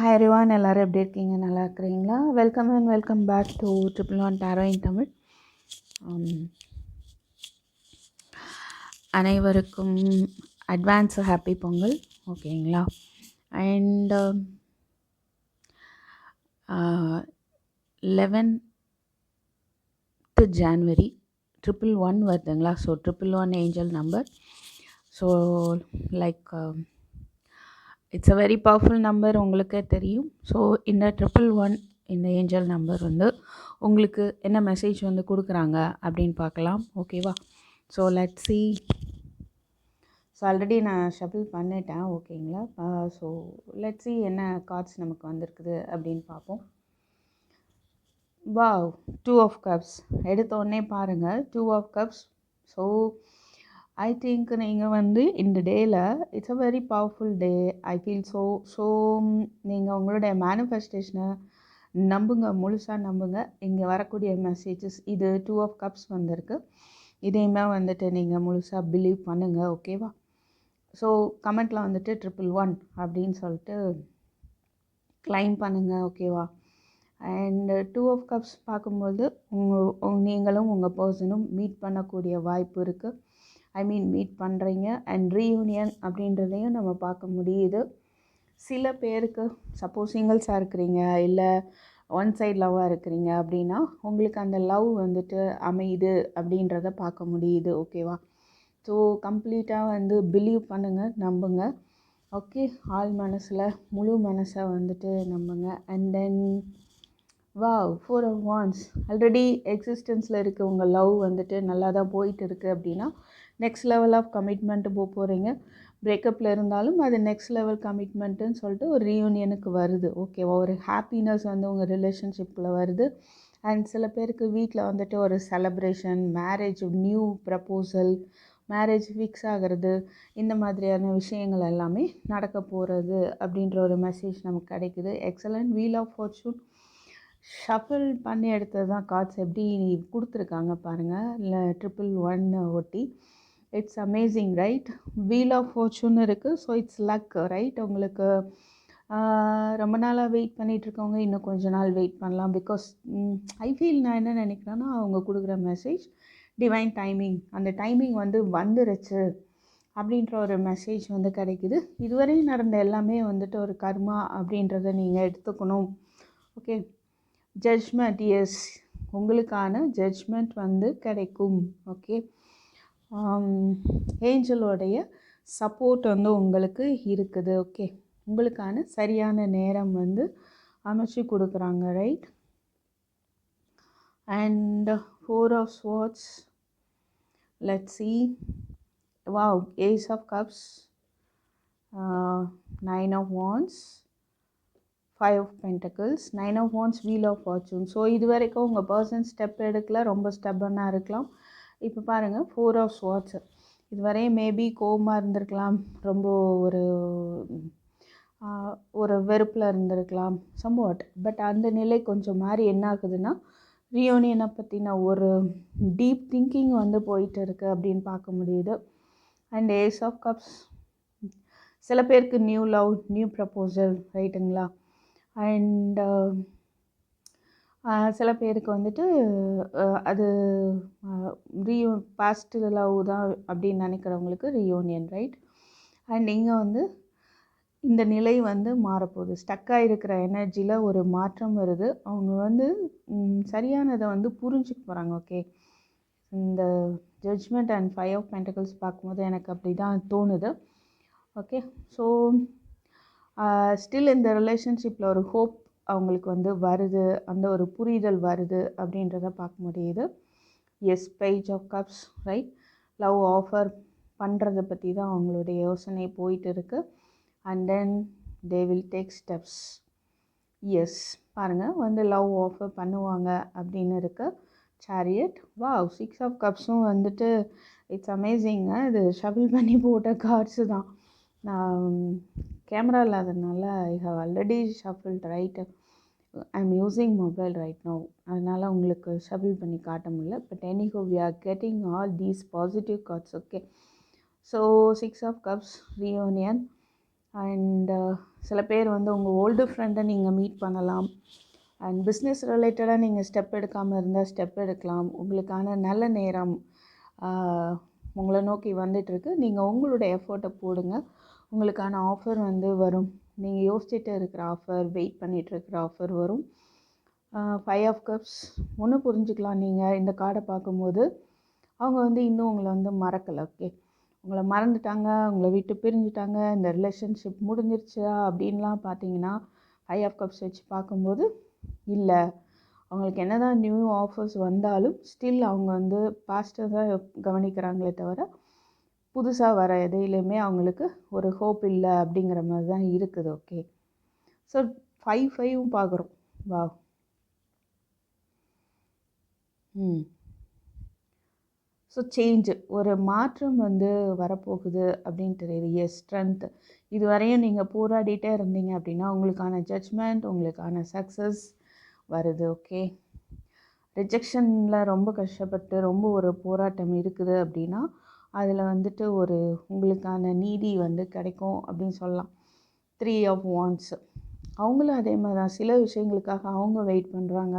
Hi ரிவான் எல்லோரும் எப்படி இருக்கீங்க? நல்லா இருக்கிறீங்களா? Welcome and welcome back to triple one tarot in Tamil அனைவருக்கும் அட்வான்ஸ் ஹாப்பி பொங்கல் ஓகேங்களா? And eleventh January triple one வருதுங்களா? So triple one angel number so like it's a very powerful number உங்களுக்கே தெரியும். ஸோ இந்த ட்ரிபிள் ஒன் இந்த angel number வந்து உங்களுக்கு என்ன மெசேஜ் வந்து கொடுக்குறாங்க அப்படின்னு பார்க்கலாம். ஓகேவா so let see so already நான் ஷபிள் பண்ணிட்டேன். ஓகேங்களா ஸோ லெட் சி என்ன கார்ட்ஸ் நமக்கு வந்திருக்குது அப்படின்னு பார்ப்போம். வா டூ ஆஃப் கப்ஸ் எடுத்த உடனே பாருங்கள் two of cups so I think நீங்கள் வந்து இந்த டேயில் it's a very powerful day I feel so so நீங்கள் உங்களுடைய மேனிஃபெஸ்டேஷனை நம்புங்க முழுசாக நம்புங்க. இங்கே வரக்கூடிய மெசேஜஸ் இது டூ ஆஃப் கப்ஸ் வந்திருக்கு. இதையுமே வந்துட்டு நீங்கள் முழுசாக பிலீவ் பண்ணுங்கள் ஓகேவா ஸோ கமெண்ட்டில் வந்துட்டு ட்ரிபிள் ஒன் அப்படின்னு சொல்லிட்டு கிளைம் பண்ணுங்கள் ஓகேவா அண்டு டூ ஆஃப் கப்ஸ் பார்க்கும்போது உங்கள் நீங்களும் உங்கள் பர்சனும் மீட் பண்ணக்கூடிய வாய்ப்பு இருக்குது ஐ மீன் மீட் பண்ணுறீங்க அண்ட் ரீயூனியன் அப்படின்றதையும் நம்ம பார்க்க முடியுது. சில பேருக்கு சப்போஸ் சிங்கிள்ஸாக இருக்கிறீங்க இல்லை ஒன் சைட் லவ்வாக இருக்கிறீங்க அப்படின்னா உங்களுக்கு அந்த லவ் வந்துட்டு அமையுது அப்படின்றத பார்க்க முடியுது ஓகேவா ஸோ கம்ப்ளீட்டாக வந்து பிலீவ் பண்ணுங்கள் நம்புங்க. ஓகே ஆள் மனசில் முழு மனசை வந்துட்டு நம்புங்க. And then wow four of wands already எக்ஸிஸ்டன்ஸில் இருக்க உங்கள் லவ் வந்துட்டு நல்லா தான் போயிட்டு இருக்குது அப்படின்னா நெக்ஸ்ட் லெவல் ஆஃப் கமிட்மெண்ட்டு போக போகிறீங்க பிரேக்கப்பில் இருந்தாலும் அது நெக்ஸ்ட் லெவல் கமிட்மெண்ட்டுன்னு சொல்லிட்டு ஒரு ரீயூனியனுக்கு வருது. ஓகேவா ஒரு ஹாப்பினஸ் வந்து உங்கள் ரிலேஷன்ஷிப்பில் வருது. அண்ட் சில பேருக்கு வீட்டில் வந்துட்டு ஒரு celebration marriage new proposal marriage fix ஆகிறது இந்த மாதிரியான விஷயங்கள் எல்லாமே நடக்க போகிறது அப்படின்ற ஒரு மெசேஜ் நமக்கு கிடைக்குது. Excellent wheel of fortune shuffle பண்ணி எடுத்தது தான் கார்ட்ஸ் எப்படி கொடுத்துருக்காங்க பாருங்கள் இல்லை ட்ரிபிள் ஒன் ஒட்டி it's amazing right wheel of fortune இருக்குது ஸோ இட்ஸ் லக் ரைட் உங்களுக்கு ரொம்ப நாளாக வெயிட் பண்ணிகிட்ருக்கவங்க இன்னும் கொஞ்ச நாள் வெயிட் பண்ணலாம். பிகாஸ் ஐ ஃபீல் நான் என்ன நினைக்கிறேன்னா அவங்க கொடுக்குற மெசேஜ் டிவைன் டைமிங் அந்த டைமிங் வந்து வந்துருச்சு அப்படின்ற ஒரு மெசேஜ் வந்து கிடைக்குது. இதுவரையும் நடந்த எல்லாமே வந்துட்டு ஒரு கர்மா அப்படின்றத நீங்கள் எடுத்துக்கணும். ஓகே ஜட்ஜ்மெண்ட் எஸ் உங்களுக்கான ஜட்ஜ்மெண்ட் வந்து கிடைக்கும். ஓகே ஏஞ்சலோடைய சப்போர்ட் வந்து உங்களுக்கு இருக்குது ஓகே உங்களுக்கான சரியான நேரம் வந்து அமைச்சு கொடுக்குறாங்க right and four of swords let see wow ace of cups nine of wands five of pentacles nine of wands wheel of fortune so இது வரைக்கும் உங்கள் பர்சன் ஸ்டெப் எடுக்கல ரொம்ப ஸ்டெப்பனாக இருக்கலாம். இப்போ பாருங்கள் ஃபோர் ஆஃப் ஸ்வாட்ஸ் இதுவரையும் மேபி கோபமாக இருந்திருக்கலாம். ரொம்ப ஒரு ஒரு வெறுப்பில் இருந்திருக்கலாம். சம்வாட் பட் அந்த நிலை கொஞ்சம் மாறி என்ன ஆகுதுன்னா ரியோனியனை பற்றின ஒரு டீப் திங்கிங் வந்து போயிட்டு இருக்குது அப்படின்னு பார்க்க முடியுது. அண்ட் ஏஸ் ஆஃப் கப்ஸ் சில பேருக்கு நியூ லவ் நியூ ப்ரப்போசல் ரைட்டுங்களா அண்ட் சில பேருக்கு வந்துட்டு அது ரீயூ பாஸ்ட் லவ் தான் அப்படின்னு நினைக்கிறவங்களுக்கு ரீயூனியன் ரைட் அண்ட் இங்கே வந்து இந்த நிலை வந்து மாறப்போகுது. ஸ்டக்காக இருக்கிற எனர்ஜியில் ஒரு மாற்றம் வருது. அவங்க வந்து சரியானதை வந்து புரிஞ்சுக்க போகிறாங்க ஓகே இந்த judgement and five of pentacles பார்க்கும்போது எனக்கு அப்படி தான் தோணுது ஓகே ஸோ ஸ்டில் இந்த ரிலேஷன்ஷிப்பில் ஒரு ஹோப் அவங்களுக்கு வந்து வருது அந்த ஒரு புரிதல் வருது அப்படின்றத பார்க்க முடியுது. Yes page of cups right love offer பண்ணுறதை பற்றி தான் அவங்களுடைய யோசனை போயிட்டு இருக்குது and then they will take steps yes பாருங்கள் வந்து லவ் ஆஃபர் பண்ணுவாங்க அப்படின்னு இருக்குது சேரியட் வா சிக்ஸ் ஆஃப் கப்ஸும் வந்துட்டு இட்ஸ் அமேசிங்க இது ஷபிள் பண்ணி போட்ட கார்ட்ஸு தான். நான் கேமரா இல்லாததுனால I have already shuffled right I am using mobile right no அதனால் உங்களுக்கு ஷபிள் பண்ணி காட்ட முடியல. But anyhow we are getting all these positive cards okay so six of cups reunion and சில பேர் வந்து உங்கள் ஓல்டு ஃப்ரெண்டை நீங்கள் மீட் பண்ணலாம். அண்ட் பிஸ்னஸ் ரிலேட்டடாக நீங்கள் ஸ்டெப் எடுக்காமல் இருந்தால் ஸ்டெப் எடுக்கலாம். உங்களுக்கான நல்ல நேரம் உங்களை நோக்கி வந்துட்டுருக்கு நீங்கள் உங்களுடைய எஃபர்ட்டை போடுங்க. உங்களுக்கான ஆஃபர் வந்து வரும். நீங்கள் யோசிச்சுட்டு இருக்கிற ஆஃபர் வெயிட் பண்ணிகிட்டு இருக்கிற ஆஃபர் வரும். ஃபைவ் ஆஃப் கப்ஸ் ஒன்று புரிஞ்சுக்கலாம் நீங்கள் இந்த கார்டை பார்க்கும்போது. அவங்க வந்து இன்னும் உங்களை வந்து மறக்கலை ஓகே உங்களை மறந்துட்டாங்க உங்களை விட்டு பிரிஞ்சுட்டாங்க இந்த ரிலேஷன்ஷிப் முடிஞ்சிருச்சா அப்படின்லாம் பார்த்தீங்கன்னா ஃபைவ் ஆஃப் கப்ஸ் வச்சு பார்க்கும்போது இல்லை. அவங்களுக்கு என்ன தான் நியூ ஆஃபர்ஸ் வந்தாலும் ஸ்டில் அவங்க வந்து பாஸ்ட்டாக தான் கவனிக்கிறாங்களே தவிர புதுசாக வர எதையிலுமே அவங்களுக்கு ஒரு ஹோப் இல்லை அப்படிங்கிற மாதிரி தான் இருக்குது ஓகே ஸோ ஃபைவ் ஃபைவும் பார்க்குறோம். வா ம் ஸோ சேஞ்சு ஒரு மாற்றம் வந்து வரப்போகுது அப்படின்னு தெரியுது. எஸ் ஸ்ட்ரென்த் இதுவரையும் நீங்கள் போராடிட்டே இருந்தீங்க அப்படின்னா உங்களுக்கான ஜட்ஜ்மெண்ட் உங்களுக்கான சக்ஸஸ் வருது ஓகே ரிஜெக்ஷனில் ரொம்ப கஷ்டப்பட்டு ரொம்ப ஒரு போராட்டம் இருக்குது அப்படின்னா அதில் வந்துட்டு ஒரு உங்களுக்கான நீதி வந்து கிடைக்கும் அப்படின்னு சொல்லலாம். த்ரீ ஆஃப் வான்ஸ் அவங்களும் அதே மாதிரி தான் சில விஷயங்களுக்காக அவங்க வெயிட் பண்ணுறாங்க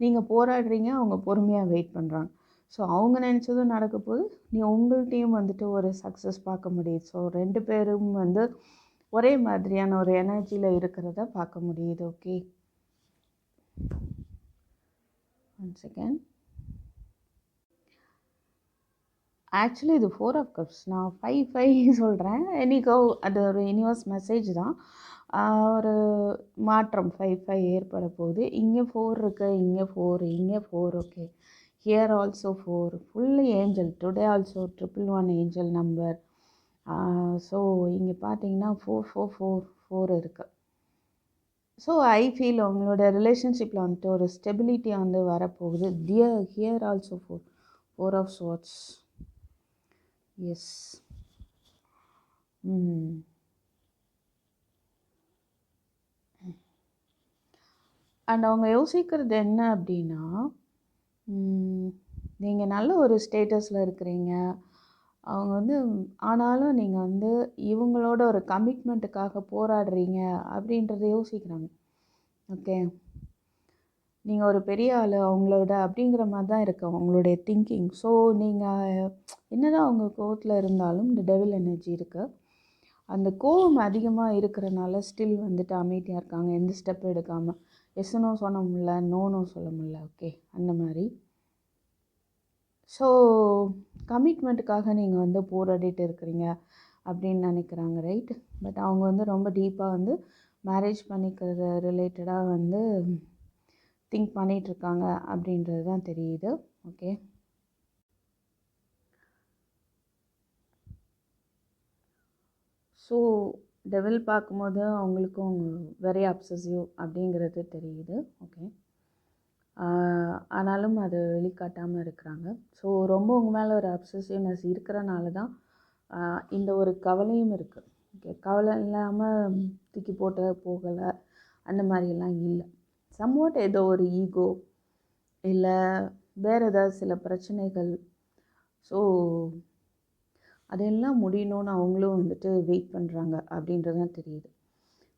நீங்கள் போராடுறீங்க அவங்க பொறுமையாக வெயிட் பண்ணுறாங்க ஸோ அவங்க நினச்சதும் நடக்க போது நீ உங்கள்கிட்டையும் வந்துட்டு ஒரு சக்ஸஸ் பார்க்க முடியுது. ஸோ ரெண்டு பேரும் வந்து ஒரே மாதிரியான ஒரு எனர்ஜியில் இருக்கிறத பார்க்க முடியுது. ஓகே ஒன் செகண்ட் ஆக்சுவலி இது ஃபோர் ஆஃப் கப்ஸ் நான் ஃபைவ் ஃபைவ் சொல்கிறேன் எனிகோ அது ஒரு யூனிவர்ஸ் மெசேஜ் தான். ஒரு மாற்றம் ஃபைவ் ஃபைவ் ஏற்பட போகுது. இங்கே ஃபோர் இருக்கு இங்கே ஃபோர் இங்கே four okay here also four full angel today also triple one angel number so இங்கே பார்த்தீங்கன்னா ஃபோர் ஃபோர் ஃபோர் ஃபோர் இருக்குது ஸோ ஐ ஃபீல் உங்களோட ரிலேஷன்ஷிப்பில் வந்துட்டு ஒரு ஸ்டெபிலிட்டி வந்து வரப்போகுது. Dear here also four four of swords yes and mm-hmm. அவங்க யோசிக்கிறது என்ன அப்படின்னா நீங்கள் நல்ல ஒரு ஸ்டேட்டஸில் இருக்கிறீங்க. அவங்க வந்து ஆனாலும் நீங்கள் வந்து இவங்களோட ஒரு கமிட்மெண்ட்டுக்காக போராடுறீங்க அப்படின்றத யோசிக்கிறாங்க. ஓகே நீங்கள் ஒரு பெரிய ஆள் அவங்களோட அப்படிங்கிற மாதிரி தான் இருக்கு அவங்களுடைய திங்கிங் ஸோ நீங்கள் என்னதான் அவங்க கோவத்தில் இருந்தாலும் இந்த டெவில் எனர்ஜி இருக்குது அந்த கோவம் அதிகமாக இருக்கிறனால ஸ்டில் வந்துட்டு அமைதியாக இருக்காங்க. எந்த ஸ்டெப் எடுக்காமல் எஸ்னோ சொல்ல முடில நோனோ சொல்ல முடில ஓகே அந்த மாதிரி. ஸோ கமிட்மெண்ட்டுக்காக நீங்கள் வந்து போராடிட்டு இருக்கிறீங்க அப்படின்னு நினைக்கிறாங்க ரைட் பட் அவங்க வந்து ரொம்ப டீப்பாக வந்து மேரேஜ் பண்ணிக்கிறது ரிலேட்டடாக வந்து திங்க் பண்ணிகிட்ருக்காங்க அப்படின்றது தான் தெரியுது. ஓகே ஸோ டெவில் பார்க்கும்போது அவங்களுக்கும் வெரி அப்சசிவ் அப்படிங்கிறது தெரியுது. ஓகே ஆனாலும் அதை வெளிக்காட்டாமல் இருக்கிறாங்க. ஸோ ரொம்ப உங்கள் மேலே ஒரு அப்சசிவ்னஸ் இருக்கிறனால தான் இந்த ஒரு கவலையும் இருக்குது ஓகே கவலை இல்லாமல் தூக்கி போட்டு போகலை அந்த மாதிரியெல்லாம் இல்லை. சம்வாட் ஏதோ ஒரு ஈகோ இல்லை வேறு ஏதாவது சில பிரச்சனைகள். ஸோ அதெல்லாம் முடியணும்னு அவங்களும் வந்துட்டு வெயிட் பண்ணுறாங்க அப்படின்றது தான் தெரியுது.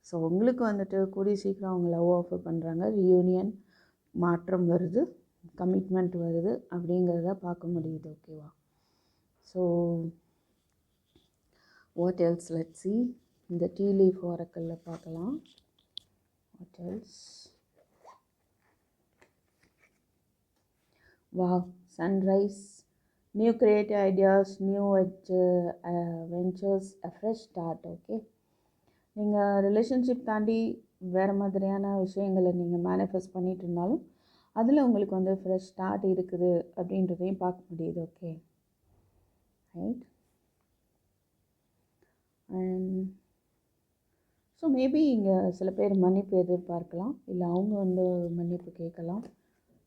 ஸோ உங்களுக்கு வந்துட்டு கூடிய சீக்கிரம் அவங்க லவ் ஆஃபர் பண்ணுறாங்க ரியூனியன் மாற்றம் வருது கமிட்மெண்ட் வருது அப்படிங்கிறத பார்க்க முடியுது ஓகேவா so what else let see இந்த டீ லீஃப் ஓரக்கல்ல பார்க்கலாம். What else wow sunrise new creative ideas new ventures fresh start okay நீங்கள் ரிலேஷன்ஷிப் தாண்டி வேறு மாதிரியான விஷயங்களை நீங்கள் மேனிஃபெஸ்ட் பண்ணிட்டு இருந்தாலும் அதில் உங்களுக்கு வந்து ஃப்ரெஷ் ஸ்டார்ட் இருக்குது அப்படின்றதையும் பார்க்க முடியுது okay right and so maybe இங்கே சில பேர் மன்னிப்பு எதிர்பார்க்கலாம் இல்லை அவங்க வந்து மன்னிப்பு கேட்கலாம்.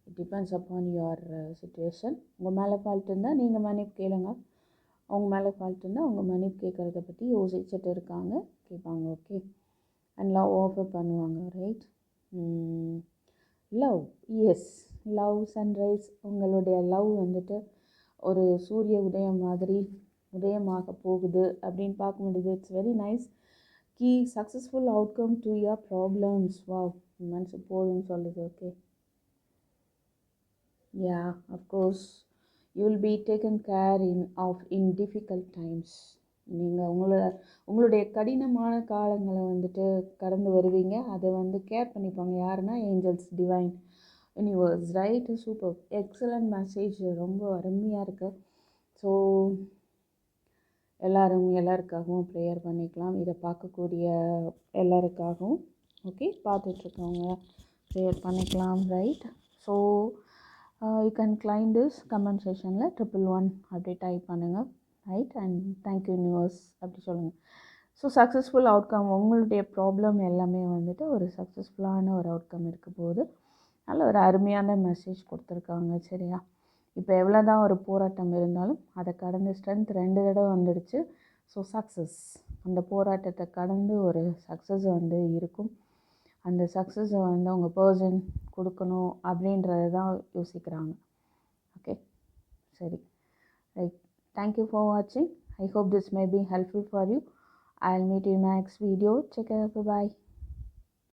It depends upon your situation உங்கள் மேலே ஃபால்ட் இருந்தால் நீங்கள் மன்னிப்பு கேளுங்க. அவங்க மேலே ஃபால்ட் இருந்தால் அவங்க மன்னிப்பு கேட்குறத பற்றி யோசிச்சுட்டு இருக்காங்க. கேட்பாங்க ஓகே. அண்ட் லவ் ஆஃபர் பண்ணுவாங்க right love yes love sunrise உங்களுடைய லவ் வந்துட்டு ஒரு சூரிய உதயம் மாதிரி உதயமாக போகுது அப்படின்னு பார்க்க முடியுது it's very nice key successful outcome to your problems வா மனசு போதுன்னு சொல்லுது. Okay ya of course you will be taken care in of in difficult times நீங்கள் உங்களோட உங்களுடைய கடினமான காலங்களை வந்துட்டு கடந்து வருவீங்க. அதை வந்து கேர் பண்ணிப்பாங்க. யாருன்னா angels divine universe right super excellent message ரொம்ப அருமையாக இருக்குது ஸோ எல்லோரும் எல்லாருக்காகவும் ப்ரேயர் பண்ணிக்கலாம். இதை பார்க்கக்கூடிய எல்லாருக்காகவும். ஓகே பார்த்துட்ருக்கவங்க ப்ரேயர் பண்ணிக்கலாம் right so you can claim this comment செஷனில் ட்ரிபிள் ஒன் அப்படி டைப் பண்ணுங்கள் right and thank you universe அப்படி சொல்லுங்கள் ஸோ சக்ஸஸ்ஃபுல் அவுட்கம் உங்களுடைய ப்ராப்ளம் எல்லாமே வந்துட்டு ஒரு சக்ஸஸ்ஃபுல்லான ஒரு அவுட்கம் இருக்க போது நல்ல ஒரு அருமையான மெசேஜ் கொடுத்துருக்காங்க சரியா? இப்போ எவ்வளோ தான் ஒரு போராட்டம் இருந்தாலும் அதை கடந்து ஸ்ட்ரென்த் ரெண்டு தடவை வந்துடுச்சு. ஸோ சக்ஸஸ் அந்த போராட்டத்தை கடந்து ஒரு சக்ஸஸ் வந்து இருக்கும். அந்த சக்ஸஸை வந்து அவங்க பர்சன் கொடுக்கணும் அப்படின்றத தான் யோசிக்கிறாங்க. ஓகே சரி. ரைட் தேங்க்யூ ஃபார் வாட்சிங் I hope this may be helpful for you I meet you next video check bye